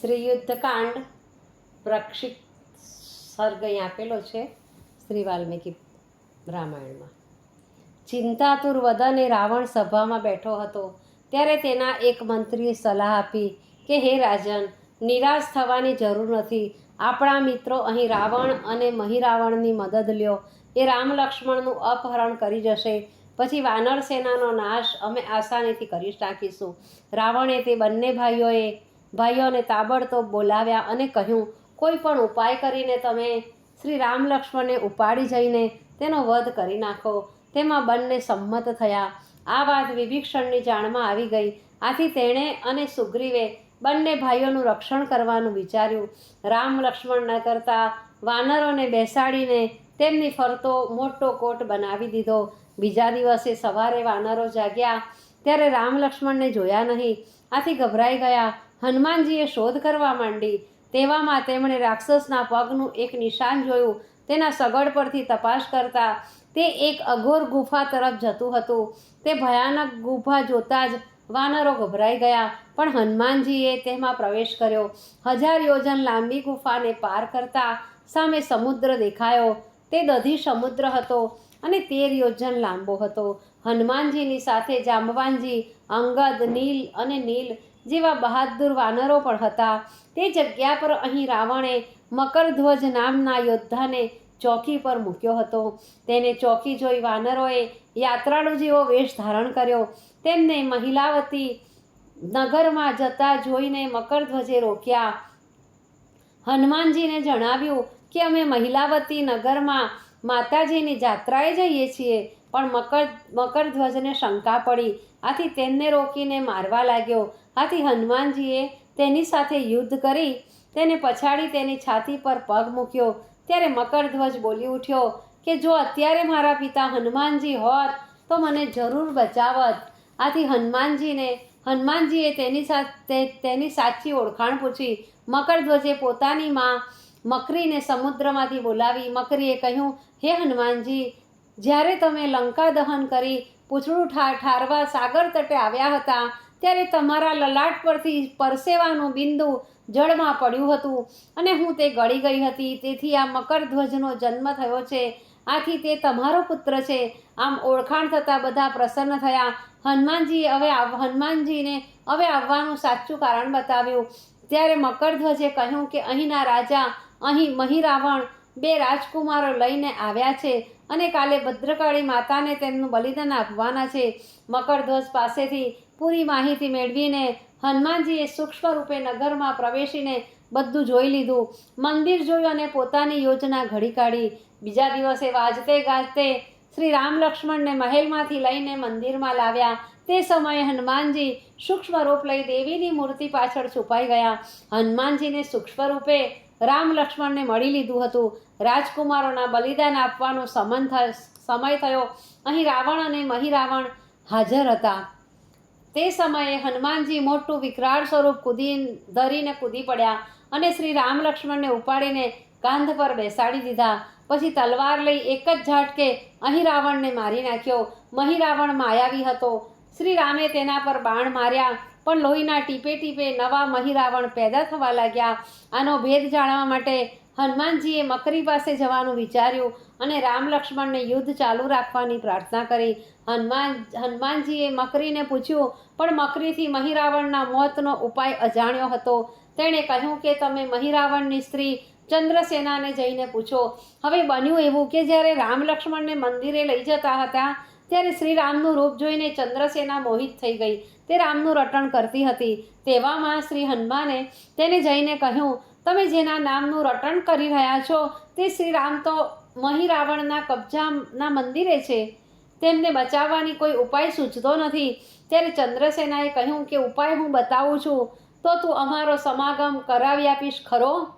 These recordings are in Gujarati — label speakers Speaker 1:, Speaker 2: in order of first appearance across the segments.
Speaker 1: શ્રી યુદ્ધકાંડ પ્રક્ષિત સર્ગ અહીં આપેલો છે શ્રી વાલ્મીકી રામાયણમાં. ચિંતાતુર વદને રાવણ સભામાં બેઠો હતો. ત્યારે તેના એક મંત્રીએ સલાહ આપી કે, હે રાજન, નિરાશ થવાની જરૂર નથી. આપણા મિત્રો અહીં રાવણ અને મહિરાવણની મદદ લ્યો. એ રામ લક્ષ્મણનું અપહરણ કરી જશે. પછી વાનર સેનાનો નાશ અમે આસાનીથી કરી નાખીશું. રાવણે તે બંને ભાઈઓએ ભાઈઓને તાબડતોબ બોલાવ્યા અને કહ્યું, કોઈ પણ ઉપાય કરીને તમે શ્રી રામ લક્ષ્મણને ઉપાડી જઈને તેનો વધ કરી નાખો. તેમાં બંને સંમત થયા. આ વાત વિભીક્ષણની જાણમાં આવી ગઈ. આથી તેણે અને સુગ્રીવે બંને ભાઈઓનું રક્ષણ કરવાનું વિચાર્યું. રામ લક્ષ્મણ ન કરતા વાનરોને બેસાડીને તેમની ફરતો મોટો કોટ બનાવી દીધો. બીજા દિવસે સવારે વાનરો જાગ્યા. ત્યારે રામ લક્ષ્મણને જોયા નહીં. આથી ગભરાઈ ગયા. હનુમાનજીએ શોધ કરવા માંડી. તેવામાં તેમણે રાક્ષસના પગનું એક નિશાન જોયું. તેના સગડ પરથી તપાસ કરતા તે એક અઘોર ગુફા તરફ જતું હતું. તે ભયાનક ગુફા જોતાં જ વાનરો ગભરાઈ ગયા, પણ હનુમાનજીએ તેમાં પ્રવેશ કર્યો. હજાર યોજન લાંબી ગુફાને પાર કરતા સામે સમુદ્ર દેખાયો. તે દધી સમુદ્ર હતો. અને તેર યોજન લાંબો હતો. હનુમાનજીની સાથે જાંબવાનજી અંગદ, નીલ અને નીલ જેવા બહાદુર વાનરો પણ હતા. તે જગ્યા પર અહીં રાવણે મકરધ્વજ નામના યોદ્ધાને ચોકી પર મૂક્યો હતો. તેને ચોકી જોઈ વાનરોએ યાત્રાળુ જેવો વેશ ધારણ કર્યો. તેમને મહિલાવતી નગરમાં જતા જોઈને મકરધ્વજે રોક્યા. હનુમાનજીને જણાવ્યું કે અમે મહિલાવતી નગરમાં માતાજીની જાત્રાએ જઈએ છીએ, પણ મકર, મકરધ્વજને શંકા પડી. આથી તેમને રોકીને મારવા લાગ્યો. આથી હનુમાનજીએ તેની સાથે યુદ્ધ કરી, તેને પછાડી તેની છાતી પર પગ મૂક્યો. ત્યારે મકરધ્વજ બોલી ઉઠ્યો કે, જો અત્યારે મારા પિતા હનુમાનજી હોત, તો મને જરૂર બચાવત. આથી હનુમાનજીને, હનુમાનજીએ તેની સાથે, તેની સાચી ઓળખાણ પૂછી. મકરધ્વજે પોતાની માં મકરીને સમુદ્રમાંથી બોલાવી મકરીએ કહ્યું, હે હનુમાનજી, જ્યારે તમે લંકા દહન કરી પૂછડું ઠાર ઠારવા સાગર તટે આવ્યા હતા, ત્યારે તમારા લલાટ પરથી પરસેવાનું બિંદુ જળમાં પડ્યું હતું અને હું તે ગળી ગઈ હતી. તેથી આ મકરધ્વજનો જન્મ થયો છે. આથી તે તમારો પુત્ર છે. આમ ઓળખાણ થતાં બધા પ્રસન્ન થયા. હનુમાનજીએ હવે હનુમાનજીને હવે આવવાનું સાચું કારણ બતાવ્યું. ત્યારે મકરધ્વજે કહ્યું કે, અહીંના રાજા અહીં મહિરાવણ બે રાજકુમારો લઈને આવ્યા છે અને કાલે ભદ્રકાળી માતાને તેમનું બલિદાન આપવાના છે. મકરધ્વજ પાસેથી પૂરી માહિતી મેળવીને હનુમાનજીએ સૂક્ષ્મ રૂપે નગરમાં પ્રવેશીને બધું જોઈ લીધું. મંદિર જોયું અને પોતાની યોજના ઘડી કાઢી. બીજા દિવસે વાજતે ગાજતે શ્રી રામ લક્ષ્મણને મહેલમાંથી લઈને મંદિરમાં લાવ્યા. તે સમયે હનુમાનજી સૂક્ષ્મ રૂપ લઈ દેવીની મૂર્તિ પાછળ છુપાઈ ગયા. હનુમાનજીને સૂક્ષ્મ રૂપે રામ લક્ષ્મણને મળી લીધું હતું. રાજકુમારોના બલિદાન આપવાનો સમન સમય થયો. અહીં રાવણ અને મહિરાવણ હાજર હતા. તે સમયે હનુમાનજી મોટું વિકરાળ સ્વરૂપ કૂદી, ધરીને કૂદી પડ્યા અને શ્રી રામ લક્ષ્મણને ઉપાડીને કાંધ પર બેસાડી દીધા. પછી તલવાર લઈ એક જ ઝાટકે અહીં રાવણને મારી નાખ્યો. મહિરાવણ માયાવી હતો. શ્રી રામે તેના પર બાણ માર્યા. પણ લોહીના ટીપે ટીપે નવા મહિરાવણ પેદા થવા લાગ્યા. આનો ભેદ જાણવા માટે હનુમાનજીએ મકરી પાસે જવાનું વિચાર્યું અને રામ લક્ષ્મણને યુદ્ધ ચાલુ રાખવાની પ્રાર્થના કરી. હનુમાન, હનુમાનજીએ મકરીને પૂછ્યું, પણ મકરીથી મહિરાવણના મોતનો ઉપાય અજાણ્યો હતો. તેણે કહ્યું કે, તમે મહિરાવણની સ્ત્રી ચંદ્રસેનાને જઈને પૂછો. હવે બન્યું એવું કે જ્યારે રામ લક્ષ્મણને મંદિરે લઈ જતા હતા ત્યારે શ્રી રામનું રૂપ જોઈને ચંદ્રસેના મોહિત થઈ ગઈ. તે રામનું રટણ કરતી હતી. તેવામાં શ્રી હનુમાને તેને જઈને કહ્યું, તમે જેના નામનું રટણ કરી રહ્યા છો, તે શ્રી રામ તો મહિરાવણના કબજાના મંદિરે છે. તેમને બચાવવાની કોઈ ઉપાય સૂચતો નથી. ત્યારે ચંદ્રસેનાએ કહ્યું કે, ઉપાય હું બતાવું છું. તો તું અમારો સમાગમ કરાવી આપીશ ખરો?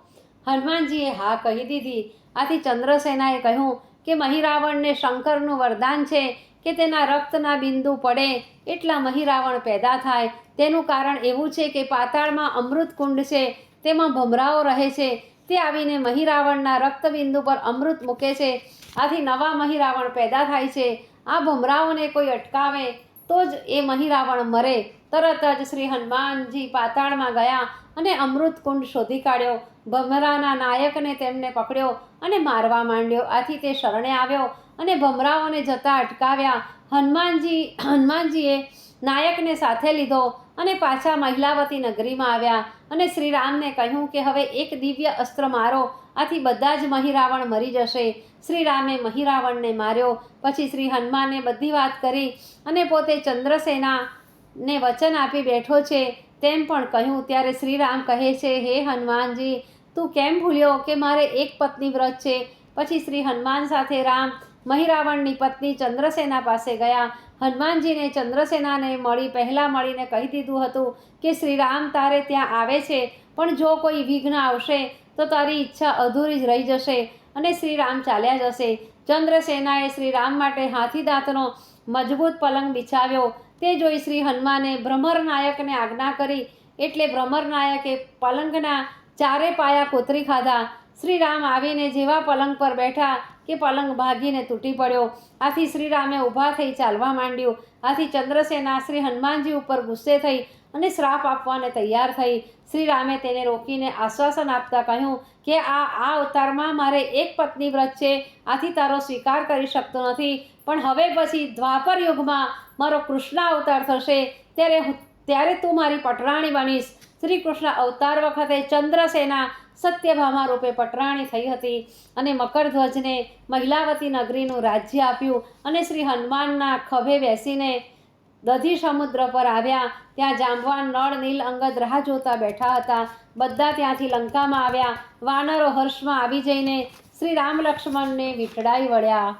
Speaker 1: હનુમાનજીએ હા કહી દીધી. આથી ચંદ્રસેનાએ કહ્યું કે, મહિરાવણને શંકરનું વરદાન છે. કે તેના રક્તના બિંદુ પડે એટલા મહિરાવણ પેદા થાય. તેનું કારણ એવું છે કે પાતાળમાં અમૃત કુંડ છે, તેમાં ભમરાઓ રહે છે. તે આવીને મહિરાવણના રક્તબિંદુ પર અમૃત મૂકે છે. આથી નવા મહિરાવણ પેદા થાય છે. આ ભમરાઓને કોઈ અટકાવે તો જ એ મહિરાવણ મરે. તરત જ શ્રી હનુમાનજી પાતાળમાં ગયા અને અમૃત કુંડ શોધી કાઢ્યો. ભમરાના નાયકને તેમને પકડ્યો અને મારવા માંડ્યો. આથી તે શરણે આવ્યો. અને ભમરાઓને જતા અટકાવ્યા. હનુમાનજી, હનુમાનજીએ નાયકને સાથે લીધો અને પાછા મહિલાવતી નગરીમાં આવ્યા અને શ્રી રામને કહ્યું કે હવે એક દિવ્ય અસ્ત્ર મારો, આથી બધા જ મહિરાવણ મરી જશે. શ્રી રામે મહિરાવણને માર્યો, પછી શ્રી હનુમાને બધી વાત કરી અને પોતે ચંદ્રસેનાને વચન આપી બેઠો છે તેમ પણ કહ્યું. ત્યારે શ્રીરામ કહે છે, હે હનુમાનજી, તું કેમ ભૂલ્યો કે મારે એક પત્ની વ્રત છે? પછી શ્રી હનુમાન સાથે રામ મહિરાવણની પત્ની ચંદ્રસેના પાસે ગયા. હનુમાનજીને ચંદ્રસેનાને મળી પહેલાં મળીને કહી દીધું હતું કે, શ્રીરામ, તારે ત્યાં આવે છે, પણ જો કોઈ વિઘ્ન આવશે, તો તારી ઈચ્છા અધૂરી જ રહી જશે અને શ્રીરામ ચાલ્યા જશે. ચંદ્રસેનાએ શ્રીરામ માટે હાથી દાંતનો મજબૂત પલંગ બિછાવ્યો. તે જોઈ શ્રી હનુમાને ભ્રમર નાયકને આજ્ઞા કરી. એટલે ભ્રમર નાયકે પલંગના ચારે પાયા કોતરી ખાધા. શ્રીરામ આવીને જેવા પલંગ પર બેઠા કે પલંગ ભાગીને તૂટી પડ્યો. આથી શ્રીરામે ઊભા થઈ ચાલવા માંડ્યું. આથી ચંદ્રસેના શ્રી હનુમાનજી ઉપર ગુસ્સે થઈ અને શ્રાપ આપવાને તૈયાર થઈ. શ્રીરામે તેને રોકીને આશ્વાસન આપતા કહ્યું કે આ આ અવતારમાં મારે એક પત્ની વ્રત છે. આથી તારો સ્વીકાર કરી શકતો નથી. પણ હવે પછી દ્વાપર યુગમાં મારો કૃષ્ણ અવતાર થશે. ત્યારે ત્યારે તું મારી પટરાણી બનીશ. શ્રી કૃષ્ણ અવતાર વખતે ચંદ્રસેના સત્યભામા રૂપે પટરાણી થઈ હતી અને મકરધ્વજને મહિલાવતી નગરીનું રાજ્ય આપ્યું અને શ્રી હનુમાનના ખભે બેસીને દધી સમુદ્ર પર આવ્યા. ત્યાં જાંબવાન નળ, નીલ અંગદ રાહ જોતા બેઠા હતા. બધા ત્યાંથી લંકામાં આવ્યા. વાનરો હર્ષમાં આવી જઈને શ્રી રામ લક્ષ્મણને વીંટળાઈ વળ્યા.